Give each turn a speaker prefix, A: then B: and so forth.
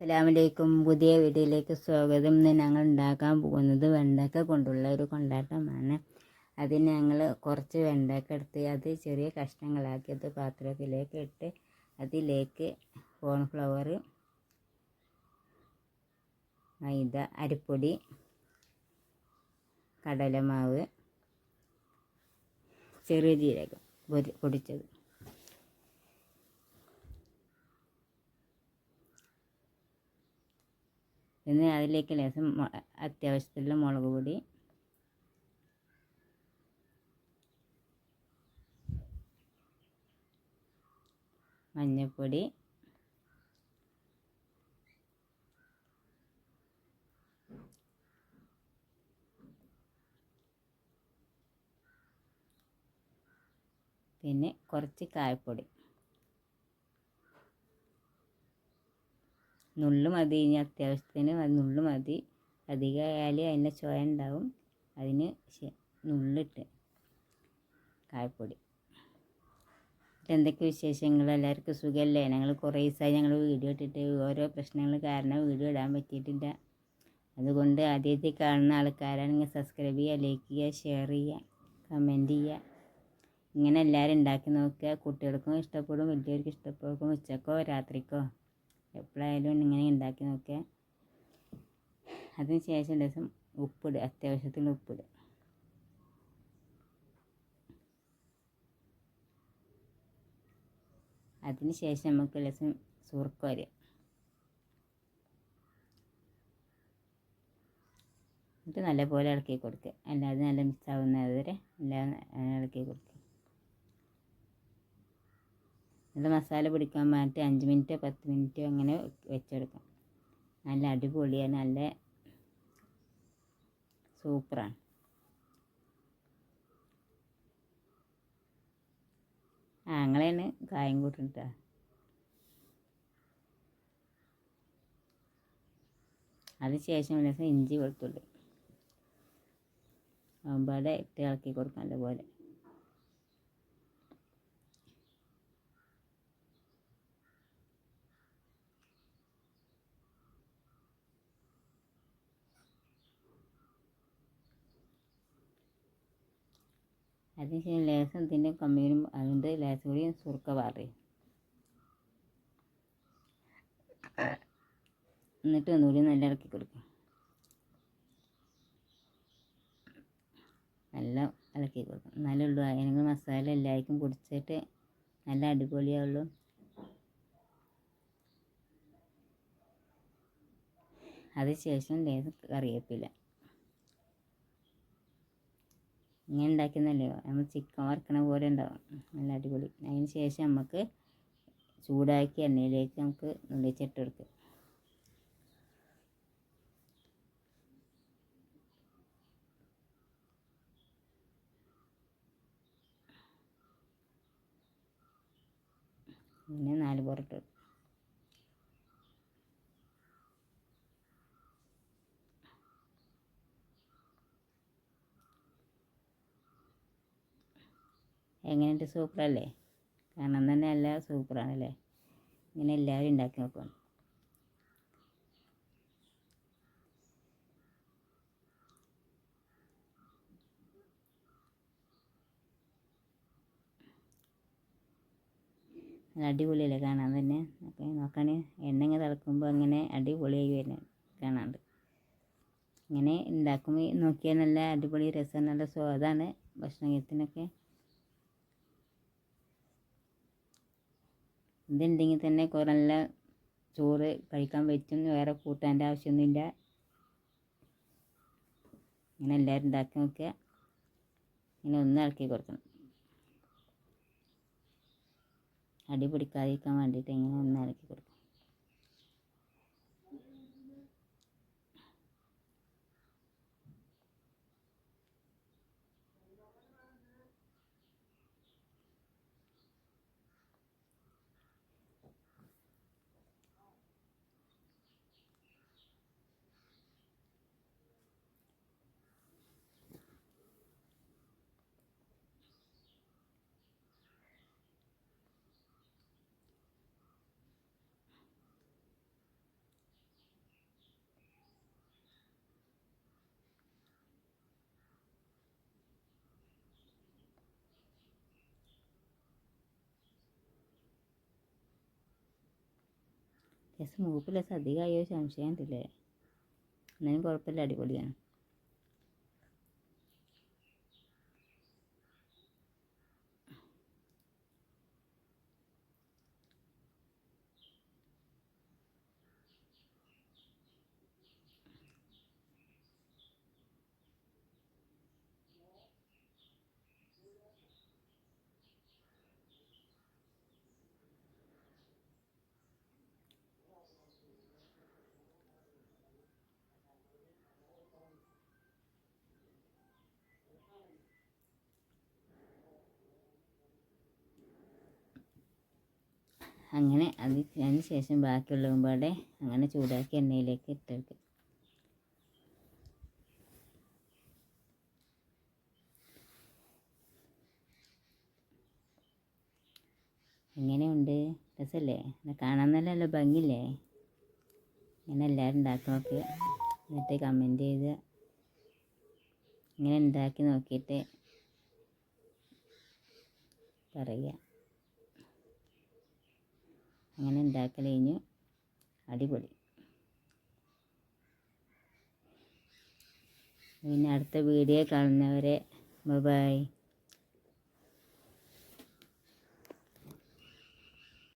A: അസ്സലാമലൈക്കും. പുതിയ വീഡിയോയിലേക്ക് സ്വാഗതം. ഇന്ന് ഞങ്ങൾ ഉണ്ടാക്കാൻ പോകുന്നത് വെണ്ടക്ക കൊണ്ടുള്ള ഒരു കൊണ്ടാട്ടമാണ്. അതിന് ഞങ്ങൾ കുറച്ച് വെണ്ടക്ക എടുത്ത് അത് ചെറിയ കഷ്ണങ്ങളാക്കി അത് പാത്രത്തിലേക്ക് ഇട്ട് അതിലേക്ക് കോൺഫ്ലവർ മൈദ അരിപ്പൊടി കടലമാവ് ചെറിയ ജീരകം പൊടിച്ചത്. പിന്നെ അതിലേക്ക് ലേശം അത്യാവശ്യത്തിലുള്ള മുളക് പൊടി. മഞ്ഞൾപ്പൊടി പിന്നെ കുറച്ച് കായപ്പൊടി. നുള്ളു മതി ഇനി അത്യാവശ്യത്തിന് അത് നുള്ളു മതി. അധികമായാൽ അതിന്റെ ചുവ ഉണ്ടാവും. അതിന് നുള്ളിട്ട് കായപ്പൊടി. എന്തൊക്കെ വിശേഷങ്ങൾ എല്ലാവർക്കും സുഖമല്ലേ ഞങ്ങൾ കുറേ ദിവസമായി ഞങ്ങൾ വീഡിയോ ഇട്ടിട്ട് ഓരോ പ്രശ്നങ്ങൾ കാരണം വീഡിയോ ഇടാൻ പറ്റിയിട്ടില്ല. അതുകൊണ്ട് ആദ്യത്തെ കാണുന്ന ആൾക്കാരാണെങ്കിൽ സബ്സ്ക്രൈബ് ചെയ്യുക ലൈക്ക് ചെയ്യുക ഷെയർ ചെയ്യുക കമന്റ് ചെയ്യുക. ഇങ്ങനെ എല്ലാവരും ഉണ്ടാക്കി നോക്കുക. കുട്ടികൾക്കും ഇഷ്ടപ്പെടും വലിയവർക്കും ഇഷ്ടപ്പെടും. ഉച്ചക്കോ രാത്രിക്കോ? എപ്പോഴായാലും ഇങ്ങനെ ഉണ്ടാക്കി നോക്കുക അതിന് ശേഷം ദിവസം ഉപ്പിടുക അത്യാവശ്യത്തിന് ഉപ്പിടുക. അതിന് ശേഷം നമുക്ക് ലസം സുർക്ക വരിക. എന്നിട്ട് നല്ലപോലെ ഇളക്കി കൊടുക്കുക. അല്ലാതെ നല്ല മിക്സ് ആവുന്നത് വരെ എല്ലാം ഇളക്കി കൊടുക്കുക. എന്നിട്ട് മസാല പിടിക്കാൻ പറഞ്ഞിട്ട് അഞ്ച് മിനിറ്റ് പത്ത് മിനിറ്റ് അങ്ങനെ വെച്ചെടുക്കാം. നല്ല അടിപൊളിയാണ് നല്ല സൂപ്പറാണ്. അങ്ങനെയാണ് കായം കൂട്ടുന്നത് അതിനുശേഷം ലേശം ഇഞ്ചി വെളുത്തുള്ളി. ആകുമ്പാടെ ഇട്ട് ഇളക്കി കൊടുക്കാം നല്ലപോലെ. അതിനുശേഷം ലേസം ഇതിന്റെ കമ്മിയിലും അതുകൊണ്ട് ലേസം കൂടി സുറുക്ക പാറി എന്നിട്ട് ഒന്നുകൂടി നല്ല ഇളക്കി കൊടുക്കും. നല്ല ഇളക്കി കൊടുക്കും. നല്ല ഉള്ളു. അതിനങ്ങൾ മസാല എല്ലാവർക്കും കുടിച്ചിട്ട് നല്ല അടിപൊളിയാവുള്ളൂ. അതിനുശേഷം ലേസം കറിവേപ്പില. ഇങ്ങനെ ഉണ്ടാക്കുന്നല്ലയോ നമ്മൾ ചിക്കൻ വറുക്കണ പോലെ ഉണ്ടാവും. നല്ല അടിപൊളി. അതിന് ശേഷം നമുക്ക് ചൂടാക്കി എണ്ണയിലേക്ക് നമുക്ക് നുള്ളിച്ചിട്ട് കൊടുക്കുക പിന്നെ നാല് പുറത്ത് എങ്ങനെയുണ്ട്? സൂപ്പറല്ലേ? കാണാൻ തന്നെ നല്ല സൂപ്പറാണല്ലേ? ഇങ്ങനെ എല്ലാവരും ഉണ്ടാക്കി നോക്കണം. നല്ല അടിപൊളിയല്ലേ കാണാൻ തന്നെ? ഒക്കെ നോക്കാൻ എണ്ണ ഇങ്ങനെ തിളക്കുമ്പോൾ അങ്ങനെ അടിപൊളിയായി വരുന്ന കാണാണ്ട്. ഇങ്ങനെ ഉണ്ടാക്കുമ്പോൾ നോക്കിയാൽ നല്ല അടിപൊളി രസം നല്ല സ്വാദാണ് ഭക്ഷണത്തിനൊക്കെ ഇതുണ്ടെങ്കിൽ തന്നെ കുറേ നല്ല ചോറ് കഴിക്കാൻ പറ്റും വേറെ കൂട്ടാന്റെ ആവശ്യമൊന്നുമില്ല. ഇങ്ങനെ എല്ലാവരും ഉണ്ടാക്കി നോക്കുക. ഇങ്ങനെ ഒന്ന് ഇളക്കി കൊടുക്കണം. അടി പിടിക്കാതിരിക്കാൻ വേണ്ടിയിട്ട് ഇങ്ങനെ ഒന്ന് ഇളക്കി കൊടുക്കണം. രസം മൂപ്പിൽ രസം അധികമായോ സംശയം ഉണ്ടല്ലേ എന്നാലും കുഴപ്പമില്ല അടിപൊളിയാണ്. അങ്ങനെ അത് അതിന് ശേഷം ബാക്കിയുള്ളതും പാടെ അങ്ങനെ ചൂടാക്കി എണ്ണയിലേക്ക് ഇട്ടെടുക്കുക എങ്ങനെയുണ്ട്? രസമല്ലേ കാണാൻ നല്ല നല്ല ഭംഗിയില്ലേ? ഇങ്ങനെ എല്ലാവരും ഉണ്ടാക്കി നോക്കുക എന്നിട്ട് കമന്റ് ചെയ്ത് ഇങ്ങനെ ഉണ്ടാക്കി നോക്കിയിട്ട് പറയുക. അങ്ങനെ ഉണ്ടാക്കൽ കഴിഞ്ഞു അടിപൊളി. പിന്നെ അടുത്ത വീഡിയോ കാണുന്നവരെ ബൈ.